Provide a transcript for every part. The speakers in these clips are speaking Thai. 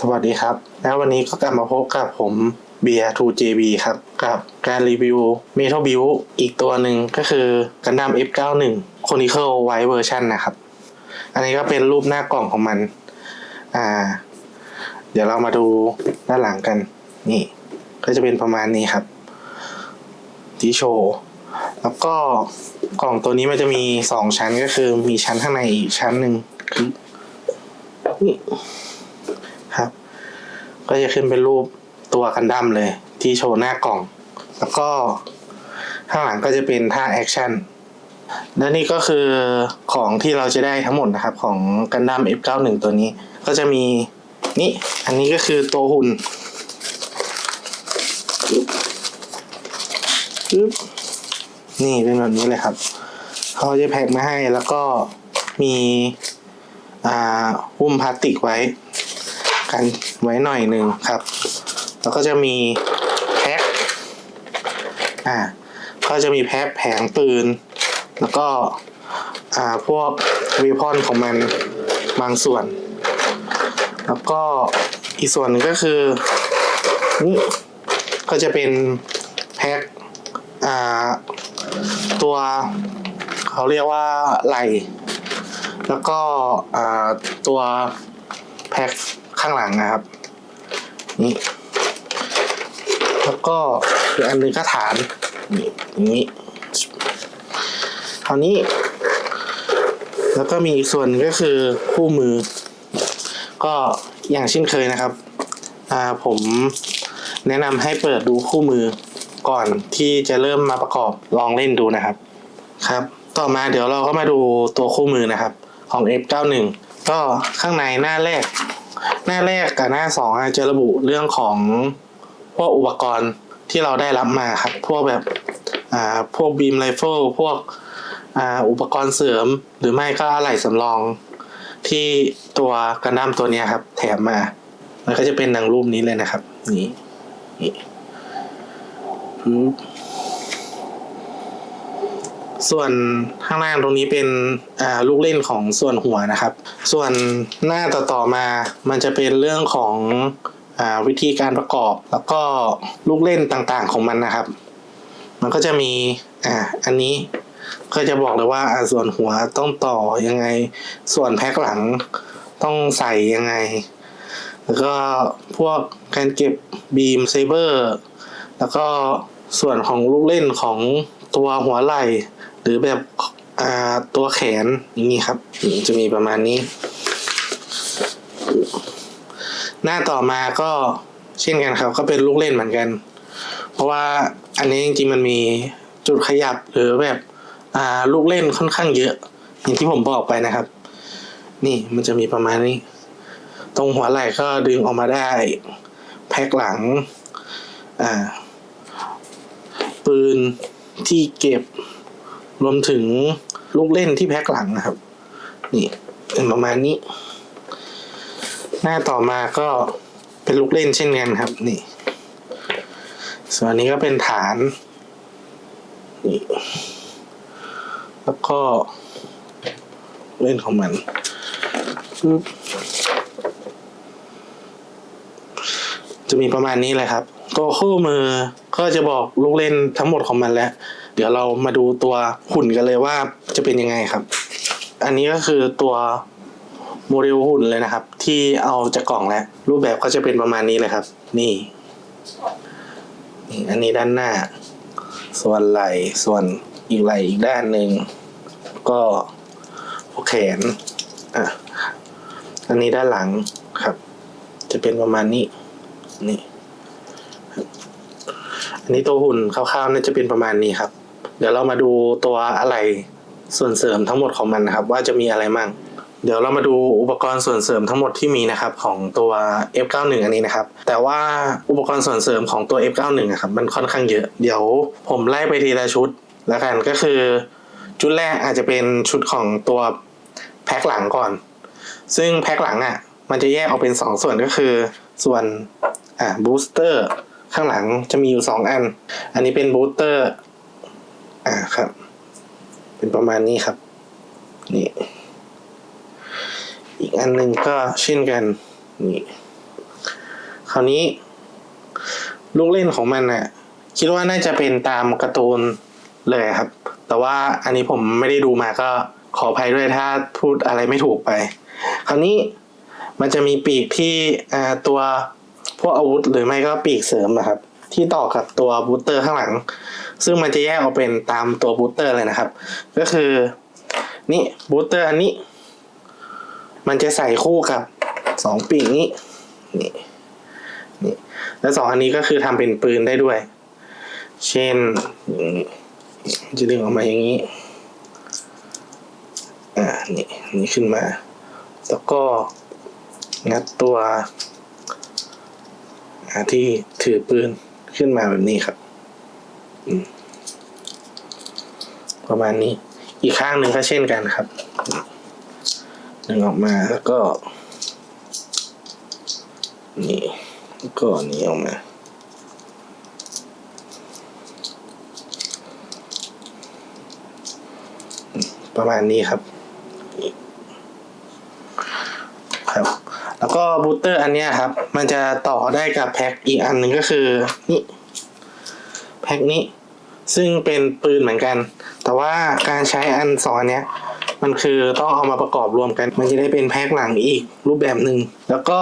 สวัสดีครับ แล้ววันนี้ก็กลับมาพบกับผมเบียร์ 2JB ครับกับการรีวิว Metal Build อีกตัวหนึ่งก็คือ Gundam F91 Chronicle White Version นะครับ อันนี้ก็เป็นรูปหน้ากล่องของมัน อ่า เดี๋ยวเรามาดูด้านหลังกัน นี่ ก็จะเป็นประมาณนี้ครับที่โชว์แล้วก็กล่องตัวนี้มันจะมีสองชั้นก็คือมีชั้นข้างในอีกชั้นหนึ่งคือนี่ ก็จะขึ้นเป็นรูปตัวกันดั้มเลย ที่โชว์หน้ากล่อง แล้วก็ข้างหลังก็จะเป็นท่าแอคชั่นและนี่ก็คือของที่เราจะได้ทั้งหมดนะครับ ของกันดั้ม F91 ตัวนี้ ก็จะมีนี่ อันนี้ก็คือตัวหุ่นปึ๊บนี่เป็นแบบนี้เลยครับ เขาจะแพ็คมาให้แล้วก็มี อ่าหุ้มพลาสติกไว้ กันไว้หน่อยหนึ่งครับ แล้วก็จะมีแพ็คอ่าก็จะมีแพ็คแผงปืน แล้วก็อ่าพวกวีพอนของมันบางส่วน แล้วก็อีกส่วนหนึ่งก็คือนี่ก็จะเป็นแพ็คอ่าตัวเขาเรียกว่าไหล แล้วก็อ่าตัวแพ็ค ข้างหลังนะครับ นี่ แล้วก็อีกอันหนึ่งก็ฐานนี่อย่างนี้คราวนี้ แล้วก็มีอีกส่วนก็คือคู่มือ ก็อย่างเช่นเคยนะครับอ่าผมแนะนำให้เปิดดูคู่มือก่อนที่จะเริ่มมาประกอบลองเล่นดูนะครับ ครับ ต่อมาเดี๋ยวเราก็มาดูตัวคู่มือนะครับ ของ F91 ก็ข้างในหน้าแรก หน้าแรกกับหน้าสองจะระบุเรื่องของพวกอุปกรณ์ที่เราได้รับมาครับ พวกแบบอ่าพวกบีมไรเฟิลพวกอ่าอุปกรณ์เสริมหรือไม่ก็อะไหล่สำรองที่ตัวกันดั้มตัวนี้ครับ แถมมามันก็จะเป็นดังรูปนี้เลยนะครับ นี่นี่ปึ๊บ ส่วนข้างล่างตรงนี้เป็นลูกเล่นของส่วนหัวนะครับ ส่วนหน้าต่อๆมา มันจะเป็นเรื่องของอวิธีการประกอบ แล้วก็ลูกเล่นต่างๆของมันนะครับ มันก็จะมีอ่าอันนี้ก็จะบอกเลยว่าอ่าส่วนหัวต้องต่อยังไง ส่วนแพ็คหลังต้องใส่ยังไง แล้วก็พวกการเก็บบีมเซเบอร์ แล้วก็ส่วนของลูกเล่นของตัวหัวไหล่ หรือแบบตัวแขนอย่างนี้ครับจะมีประมาณนี้ หน้าต่อมาก็เช่นกันครับ ก็เป็นลูกเล่นเหมือนกัน เพราะว่าอันนี้จริงๆมันมีจุดขยับหรือแบบลูกเล่นค่อนข้างเยอะ อย่างที่ผมบอกไปนะครับ นี่มันจะมีประมาณนี้ ตรงหัวไหล่ก็ดึงออกมาได้ แพ็คหลังปืนที่เก็บ รวมถึงลูกเล่นที่แพ็คหลังนะครับ นี่เป็นประมาณนี้ หน้าต่อมาก็เป็นลูกเล่นเช่นกันครับ นี่ ส่วนนี้ก็เป็นฐาน นี่ แล้วก็เล่นของมันจะมีประมาณนี้เลยครับ ตัวคู่มือก็จะบอกลูกเล่นทั้งหมดของมันแล้ว เดี๋ยวเรามาดูตัวหุ่นกันเลยว่าจะเป็นยังไงครับ อันนี้ก็คือตัวโมเดลหุ่นเลยนะครับ ที่เอาจากกล่องแล้ว รูปแบบก็จะเป็นประมาณนี้เลยครับ นี่นี่ อันนี้ด้านหน้า ส่วนไหล่ส่วนอีกไหล่อีกด้านหนึ่งก็หัวแขนอะอันนี้ด้านหลังครับ จะเป็นประมาณนี้ นี่ อันนี้ตัวหุ่นคร่าวๆน่าจะเป็นประมาณนี้ครับ เดี๋ยวเรามาดูตัวอะไรส่วนเสริมทั้งหมดของมันนะครับ ว่าจะมีอะไรมั่ง เดี๋ยวเรามาดูอุปกรณ์ส่วนเสริมทั้งหมดที่มีนะครับของตัว F91 อันนี้นะครับ แต่ว่าอุปกรณ์ส่วนเสริมของตัว F91 อะครับมันค่อนข้างเยอะ เดี๋ยวผมไล่ไปทีละชุดแล้วกันก็คือ ชุดแรกอาจจะเป็นชุดของตัวแพ็คหลังก่อน ซึ่งแพ็คหลังอะมันจะแยกออกเป็นสองส่วนก็คือ ส่วนอ่าบูสเตอร์ข้างหลังจะมีอยู่สองอัน อันนี้เป็นบูสเตอร์ อ่าครับ เป็นประมาณนี้ครับ นี่ อีกอันหนึ่งก็เช่นกัน นี่ คราวนี้ ลูกเล่นของมันน่ะ คิดว่าน่าจะเป็นตามการ์ตูนเลยครับ แต่ว่าอันนี้ผมไม่ได้ดูมาก็ขออภัยด้วยถ้าพูดอะไรไม่ถูกไป คราวนี้มันจะมีปีกที่ตัวพวกอาวุธหรือไม่ก็ปีกเสริมนะครับ ที่ต่อกับตัวบูสเตอร์ข้างหลัง ซึ่งมันจะแยกออกเป็นตามตัวบูสเตอร์เลยนะครับ ก็คือนี่บูสเตอร์อันนี้ มันจะใส่คู่กับสองปีกนี้นี่นี่แล้วสองอันนี้ก็คือทำเป็นปืนได้ด้วย เช่นจะดึงออกมาอย่างนี้อ่านี่นี่ขึ้นมา แล้วก็งัดตัวที่ถือปืนขึ้นมาแบบนี้ครับ ประมาณนี้ อีกข้างหนึ่งก็เช่นกันครับดึงออกมาแล้วก็ นี่แล้วก็นี่ออกมาประมาณนี้ครับ ครับ แล้วก็บูสเตอร์อันนี้ครับ มันจะต่อได้กับแพ็คอีกอันหนึ่งก็คือ นี่ แพ็คนี้ ซึ่งเป็นปืนเหมือนกัน แต่ว่าการใช้อันสองอันเนี้ยมันคือต้องเอามาประกอบรวมกัน มันจะได้เป็นแพ็คหลังอีกรูปแบบหนึ่งแล้วก็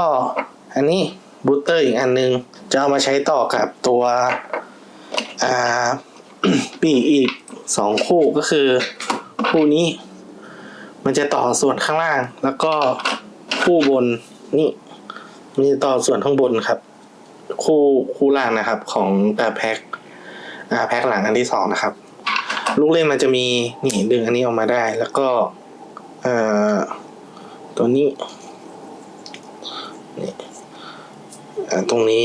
อันนี้บูสเตอร์อีกอันหนึ่งจะเอามาใช้ต่อกับตัวอ่าปีกอีกสองคู่ก็คือคู่นี้ มันจะต่อส่วนข้างล่าง แล้วก็คู่บนนี่มันจะต่อส่วนข้างบนครับ คู่คู่ล่างนะครับของแต่แพ็ค แพ็คหลังอันที่สองนะครับ ลูกเล่นมันจะมีนี่ดึงอันนี้ออกมาได้ แล้วก็เอ่อตัวนี้นี่ตรงนี้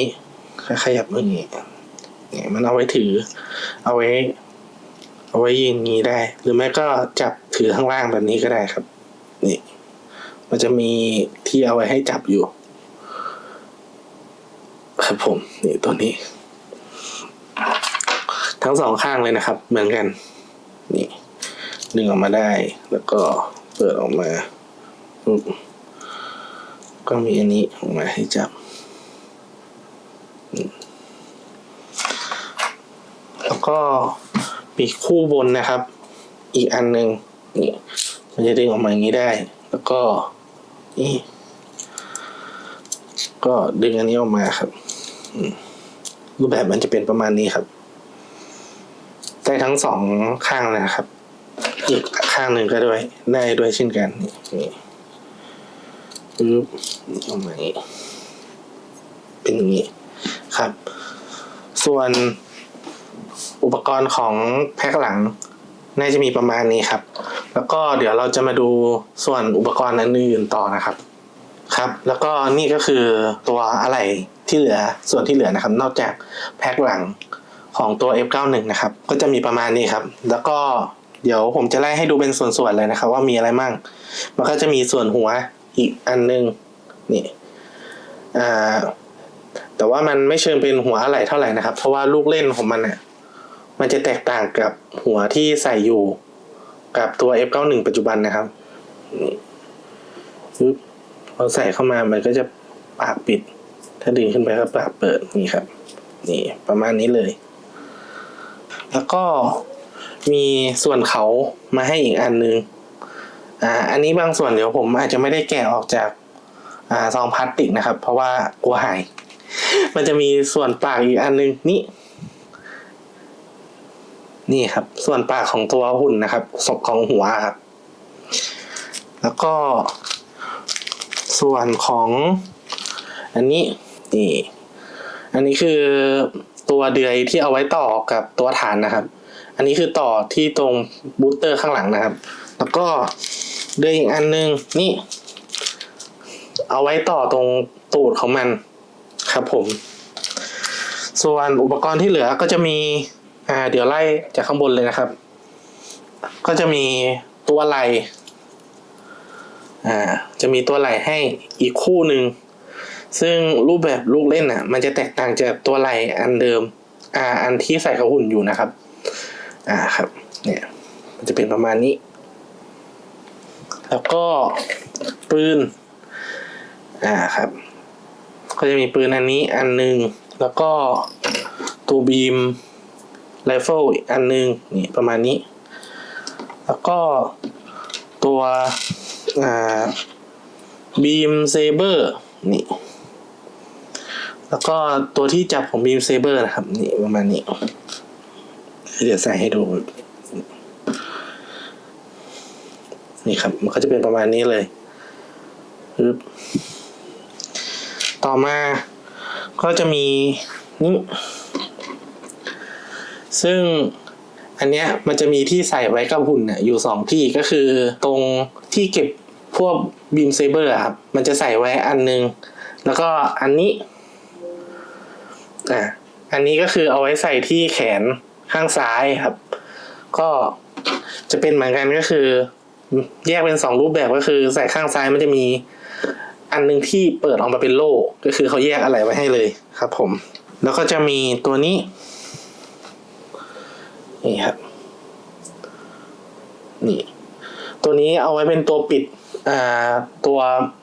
ขยับมืองนี้เนี่ยมันเอาไว้ถือ เอาไว้ เอาไว้ยืนงนี้ได้ หรือไม่ก็จับถือข้างล่างแบบนี้ก็ได้ครับ นี่ มันจะมีที่เอาไว้ให้จับอยู่ ครับผม นี่ตัวนี้ ทั้งสองข้างเลยนะครับ เหมือนกัน นี่ดึงออกมาได้ แล้วก็เปิดออกมาก็มีอันนี้ออกมาให้จับ แล้วก็ปีกคู่บนนะครับ อีกอันหนึ่งนี่มันจะดึงออกมาอย่างนี้ได้ แล้วก็นี่ก็ดึงอันนี้ออกมาครับรูปแบบมันจะเป็นประมาณนี้ครับ ได้ทั้งสองข้างเลยนะครับ อีกข้างหนึ่งก็ด้วย ได้ด้วยเช่นกันนี่ปึ๊บออกมาอย่างนี้ เป็นอย่างนี้ครับ ส่วนอุปกรณ์ของแพ็คหลัง น่าจะมีประมาณนี้ครับ แล้วก็เดี๋ยวเราจะมาดูส่วนอุปกรณ์อื่นๆต่อนะครับ ครับ แล้วก็นี่ก็คือตัวอะไรที่เหลือส่วนที่เหลือนะครับ นอกจากแพ็คหลัง ของตัว F91 นะครับ ก็จะมีประมาณนี้ครับ แล้วก็เดี๋ยวผมจะไล่ให้ดูเป็นส่วนๆเลยนะครับ ว่ามีอะไรมั่ง มันก็จะมีส่วนหัวอีกอันหนึงนี่อ่าแต่ว่ามันไม่เชิงเป็นหัวอะไรเท่าไหร่นะครับ เพราะว่าลูกเล่นของมันเนี่ยมันจะแตกต่างกับหัวที่ใส่อยู่กับตัว F91 ปัจจุบันนะครับนี่ปึ๊บพอใส่เข้ามามันก็จะปากปิด ถ้าดึงขึ้นไปก็ปากเปิดนี่ครับ นี่ประมาณนี้เลย แล้วก็มีส่วนเขามาให้อีกอันนึง อ่า อันนี้บางส่วนเดี๋ยวผมอาจจะไม่ได้แกะออกจาก อ่าซองพลาสติกนะครับ เพราะว่ากลัวหาย มันจะมีส่วนปากอีกอันนึงนี่ นี่ครับ ส่วนปากของตัวหุ่นนะครับศพของหัวครับ แล้วก็ ส่วนของ อันนี้นี่อันนี้คือ ตัวเดือยที่เอาไว้ต่อกับตัวฐานนะครับ อันนี้คือต่อที่ตรงบูสเตอร์ข้างหลังนะครับ แล้วก็เดือยอีกอันนึงนี่ เอาไว้ต่อตรงตูดของมันครับผม ส่วนอุปกรณ์ที่เหลือก็จะมีอ่าเดี๋ยวไล่จากข้างบนเลยนะครับ ก็จะมีตัวไหลอ่าจะมีตัวไหลให้อีกคู่หนึ่ง ซึ่งรูปแบบลูกเล่นอะ มันจะแตกต่างจากตัวไหลอันเดิม อ่า อันที่ใส่กับหุ่นอยู่นะครับ อ่าครับ เนี่ย มันจะเป็นประมาณนี้ แล้วก็ปืน อ่าครับ ก็จะมีปืนอันนี้อันหนึ่งแล้วก็ตัวบีมไรเฟิลอันหนึ่งนี่ประมาณนี้ แล้วก็ตัวอ่าบีมเซเบอร์นี่ แล้วก็ตัวที่จับของบีมเซเบอร์นะครับ นี่ประมาณนี้ เดี๋ยวใส่ให้ดู นี่ครับ มันก็จะเป็นประมาณนี้เลยปึ๊บต่อมาก็จะมีนี่ซึ่งอันเนี้ยมันจะมีที่ใส่ไว้กับหุ่นเนี่ยอยู่สองที่ก็คือตรงที่เก็บพวกบีมเซเบอร์ครับ มันจะใส่ไว้อันนึง แล้วก็อันนี้ อะอันนี้ก็คือเอาไว้ใส่ที่แขนข้างซ้ายครับ ก็จะเป็นเหมือนกันก็คือ แยกเป็นสองรูปแบบก็คือใส่ข้างซ้ายมันจะมีอันหนึงที่เปิดออกมาเป็นโล่ก็คือเขาแยกอะไรไว้ให้เลยครับผม แล้วก็จะมีตัวนี้ นี่ครับ นี่ ตัวนี้เอาไว้เป็นตัวปิดอ่าตัว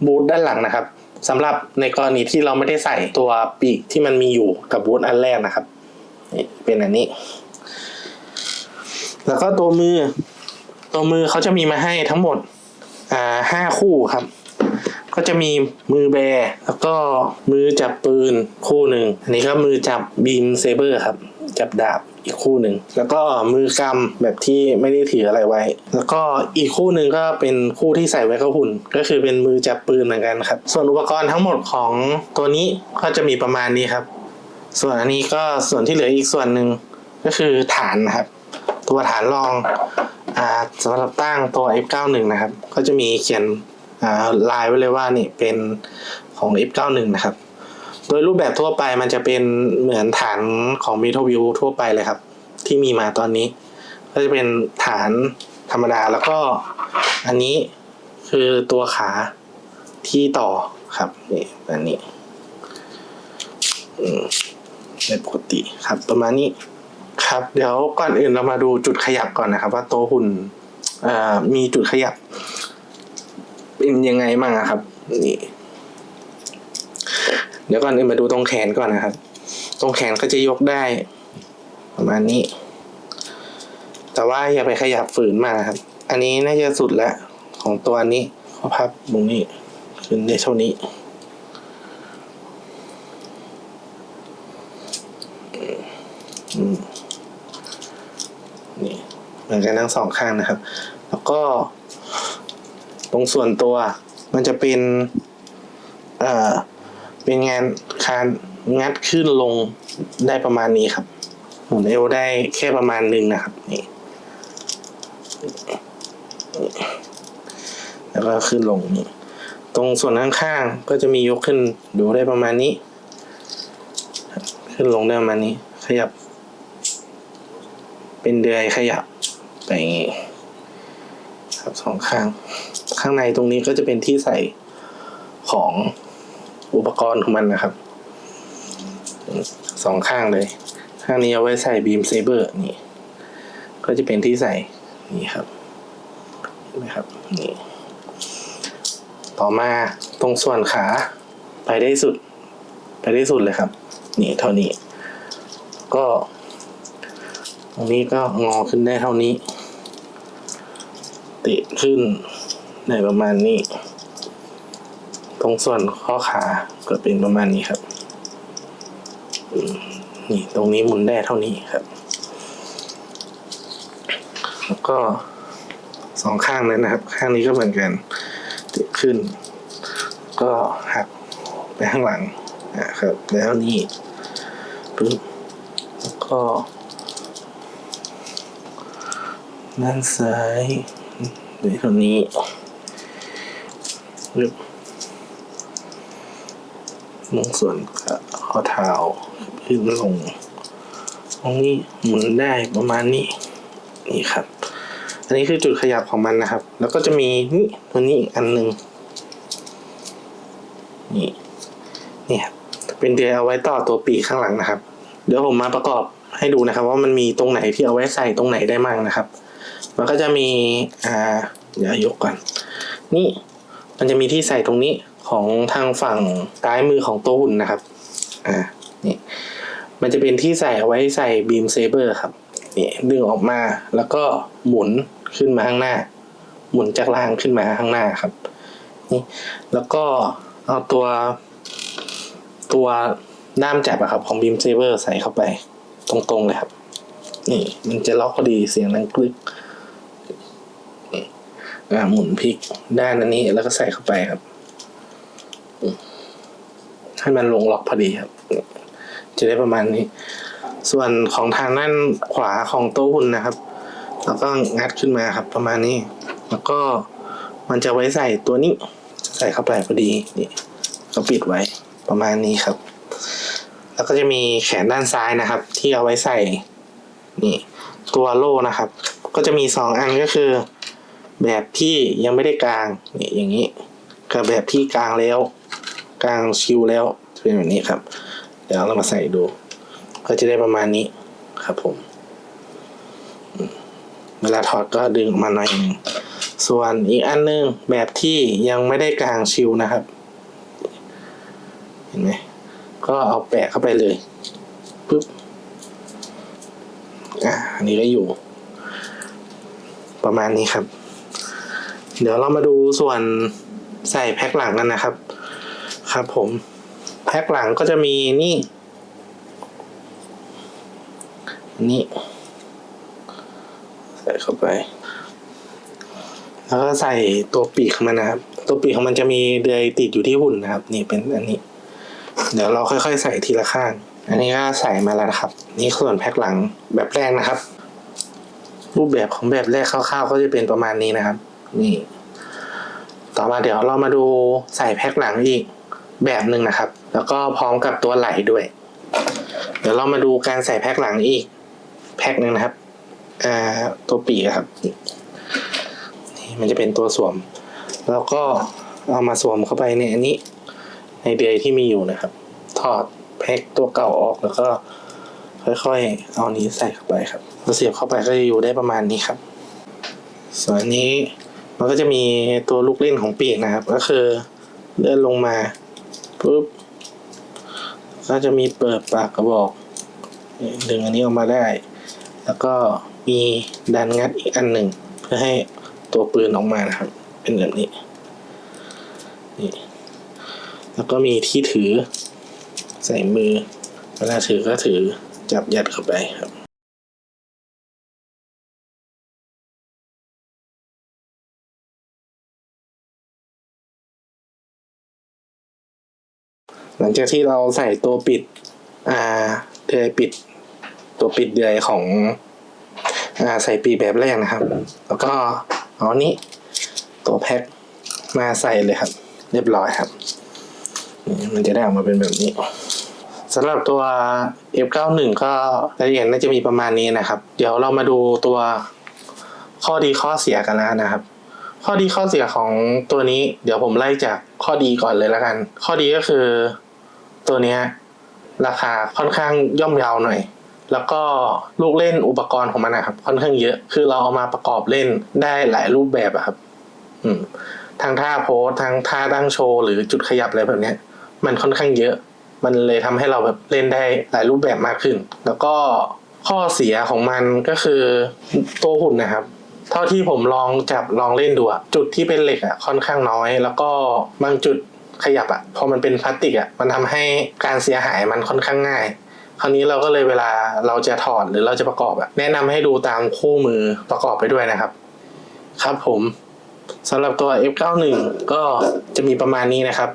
บูทด้านหลังนะครับ สำหรับในกรณีที่เราไม่ได้ใส่ตัวปีกที่มันมีอยู่กับบูทอันแรกนะครับนี่เป็นอันนี้ แล้วก็ตัวมือ ตัวมือเขาจะมีมาให้ทั้งหมดอ่าห้าคู่ครับ ก็จะมีมือแบร์แล้วก็มือจับปืนคู่หนึ่งอันนี้ก็มือจับบีมเซเบอร์ครับ จับดาบ อีกคู่หนึ่งแล้วก็มือกำแบบที่ไม่ได้ถืออะไรไว้ แล้วก็อีกคู่หนึ่งก็เป็นคู่ที่ใส่ไว้กับหุ่น ก็คือเป็นมือจับปืนเหมือนกันครับ ส่วนอุปกรณ์ทั้งหมดของตัวนี้ก็จะมีประมาณนี้ครับ ส่วนอันนี้ก็ส่วนที่เหลืออีกส่วนหนึ่งก็คือฐานนะครับ ตัวฐานรองอสำหรับตั้งตัว F91 นะครับ ก็จะมีเขียนลายไว้เลยว่านี่เป็นของ F91 นะครับ โดยรูปแบบทั่วไปมันจะเป็นเหมือนฐานของ m e t a l View ทั่วไปเลยครับ ที่มีมาตอนนี้ ก็จะเป็นฐานธรรมดาแล้วก็อันนี้คือตัวขาที่ต่อครับนี่อันนี้อืมเป็นปกติครับ ประมาณนี้ครับ เดี๋ยวก่อนอื่นเรามาดูจุดขยับก่อนนะครับ ว่าโตัวหุ่นมีจุดขยับ เป็นยังไงบ้างครับนี่ เดี๋ยวก่อนอื่นมาดูตรงแขนก่อนนะครับ ตรงแขนก็จะยกได้ ประมาณนี้ แต่ว่าอย่าไปขยับฝืนมานะครับ อันนี้น่าจะสุดแล้วของตัวนี้เขาพับตรงนี้ขึ้นได้เท่านี้นี่เหมือนกันทั้งสองข้างนะครับ แล้วก็ ตรงส่วนตัวมันจะเป็น เอ่อ เป็นงานคานงัดขึ้นลงได้ประมาณนี้ครับหมุนเอวได้แค่ประมาณหนึ่งนะครับนี่แล้วก็ขึ้นลงนี่ตรงส่วนข้างๆก็จะมียกขึ้นดูได้ประมาณนี้ ขึ้นลงได้ประมาณนี้ ขยับ เป็นเดือยขยับไปงี้ครับสองข้าง ข้างในตรงนี้ก็จะเป็นที่ใส่ของ อุปกรณ์ของมันนะครับสองข้างเลยข้างนี้เอาไว้ใส่บีมเซเบอร์นี่ ก็จะเป็นที่ใส่นี่ครับเห็นไหมครับนี่ต่อมาตรงส่วนขา ไปได้สุด ไปได้สุดเลยครับ นี่เท่านี้ ก็ ตรงนี้ก็งอขึ้นได้เท่านี้ ติขึ้นได้ประมาณนี้ รงส่วนข้อขาก็เป็นประมาณนี้ครับนี่ตรงนี้หมุนได้เท่านี้ครับ แล้วก็สองข้างเลยนะครับ ข้างนี้ก็เหมือนกันติขึ้น ก็หักไปข้างหลังนะครับ แล้วนี่ปึ๊บแล้วก็ ด้านซ้ายหรือตรงนี้ปึ๊บ ลงส่วนข้อเท้าขึ้นลง ตรงนี้หมุนได้ประมาณนี้นี่ครับ อันนี้คือจุดขยับของมันนะครับ แล้วก็จะมีนี่ตัวนี้อีกอันหนึ่งนี่นี่ครับเป็นเดือยเอาไว้ต่อตัวปีกข้างหลังนะครับ เดี๋ยวผมมาประกอบให้ดูนะครับ ว่ามันมีตรงไหนที่เอาไว้ใส่ตรงไหนได้มั่งนะครับ มันก็จะมีอ่าเดี๋ยวยกก่อน นี่มันจะมีที่ใส่ตรงนี้ ของทางฝั่งซ้ายมือของตัวหุ่นนะครับ อ่า นี่ มันจะเป็นที่ใส่เอาไว้ใส่บีมเซเบอร์ครับ นี่ดึงออกมาแล้วก็หมุนขึ้นมาข้างหน้า หมุนจากล่างขึ้นมาข้างหน้าครับ นี่ แล้วก็เอาตัวตัวด้ามจับอะครับของบีมเซเบอร์ใส่เข้าไป ตรงๆเลยครับ นี่ มันจะล็อกพอดีเสียงดังกรึกอ่าหมุนพลิกด้านอันนี้แล้วก็ใส่เข้าไปครับ ให้มันลงล็อกพอดีครับ จะได้ประมาณนี้ ส่วนของทางด้านขวาของโต๊ะหุ่นนะครับ แล้วก็งัดขึ้นมาครับ ประมาณนี้ แล้วก็มันจะไว้ใส่ตัวนี้ ใส่เข้าไปพอดีนี่ก็ปิดไว้ประมาณนี้ครับ แล้วก็จะมีแขนด้านซ้ายนะครับ ที่เอาไว้ใส่นี่ตัวโล่นะครับ ก็จะมีสองอันก็คือ แบบที่ยังไม่ได้กลางนี่อย่างนี้ กับแบบที่กลางแล้ว กลางชิวแล้วจะเป็นแบบนี้ครับ เดี๋ยวเรามาใส่ดู ก็จะได้ประมาณนี้ครับผมเวลาถอดก็ดึงออกมาหน่อยนึงส่วนอีกอันหนึงแบบที่ยังไม่ได้กลางชิวนะครับ เห็นไหมก็เอาแปะเข้าไปเลยปึ๊บอะอันนี้ก็อยู่ ประมาณนี้ครับ เดี๋ยวเรามาดูส่วนใส่แพ็คหลังกันนะครับ ครับผม แพ็คหลังก็จะมีนี่ นี่ ใส่เข้าไป แล้วก็ใส่ตัวปีกของมันนะครับ ตัวปีกของมันจะมีเดือยติดอยู่ที่หุ่นนะครับ นี่เป็นอันนี้ เดี๋ยวเราค่อยๆ ใส่ทีละข้าง อันนี้ก็ใส่มาแล้วนะครับ นี่ส่วนแพ็คหลังแบบแรกนะครับ รูปแบบของแบบแรกคร่าวๆ ก็จะเป็นประมาณนี้นะครับ นี่ต่อมาเดี๋ยวเรามาดูใส่แพ็คหลังอีก แบบหนึ่งนะครับ แล้วก็พร้อมกับตัวไหลด้วย เดี๋ยวเรามาดูการใส่แพ็คหลังอีก แพ็คหนึ่งนะครับอ่าตัวปีกครับนี่มันจะเป็นตัวสวม แล้วก็เอามาสวมเข้าไปในอันนี้ในเดือยที่มีอยู่นะครับ ถอดแพ็คตัวเก่าออกแล้วก็ ค่อยๆ เอานี้ใส่เข้าไปครับแล้วเสียบเข้าไปก็จะอยู่ได้ประมาณนี้ครับ ส่วนนี้มันก็จะมีตัวลูกเล่นของปีกนะครับ ก็คือเลื่อนลงมา ปุ๊บก็จะมีเปิดปากกระบอกนี่ดึงอันนี้ออกมาได้ แล้วก็มีดันงัดอีกอันหนึ่งเพื่อให้ตัวปืนออกมานะครับ เป็นแบบนี้นี่แล้วก็มีที่ถือใส่มือ เวลาถือก็ถือจับยัดเข้าไปครับ หลังจากที่เราใส่ตัวปิด อ่าเดือยปิด ตัวปิดเดือยของ อ่าใส่ปีแบบแรกนะครับ แล้วก็เอานี้ตัวแพ็คมาใส่เลยครับ เรียบร้อยครับ มันจะได้ออกมาเป็นแบบนี้สำหรับตัว F91 ก็รายละเอียดน่าจะมีประมาณนี้นะครับ เดี๋ยวเรามาดูตัวข้อดีข้อเสียกันแล้วนะครับ ข้อดีข้อเสียของตัวนี้ เดี๋ยวผมไล่จากข้อดีก่อนเลยแล้วกัน ข้อดีก็คือ ตัวเนี้ยราคาค่อนข้างย่อมเยาวหน่อย แล้วก็ลูกเล่นอุปกรณ์ของมันนะครับค่อนข้างเยอะ คือเราเอามาประกอบเล่นได้หลายรูปแบบอะครับ อืมทั้งท่าโพสทั้งท่าตั้งโชว์หรือจุดขยับอะไรแบบเนี้ย มันค่อนข้างเยอะ มันเลยทำให้เราแบบเล่นได้หลายรูปแบบมากขึ้น แล้วก็ข้อเสียของมันก็คือตัวหุ่นนะครับ เท่าที่ผมลองจับลองเล่นดูอะจุดที่เป็นเหล็กอะค่อนข้างน้อย แล้วก็บางจุด ขยับอะพอมันเป็นพลาสติกอะมันทำให้การเสียหายมันค่อนข้างง่าย คราวนี้เราก็เลยเวลาเราจะถอดหรือเราจะประกอบอะแนะนำให้ดูตามคู่มือประกอบไปด้วยนะครับ ครับผมสำหรับตัว F91 ก็จะมีประมาณนี้นะครับ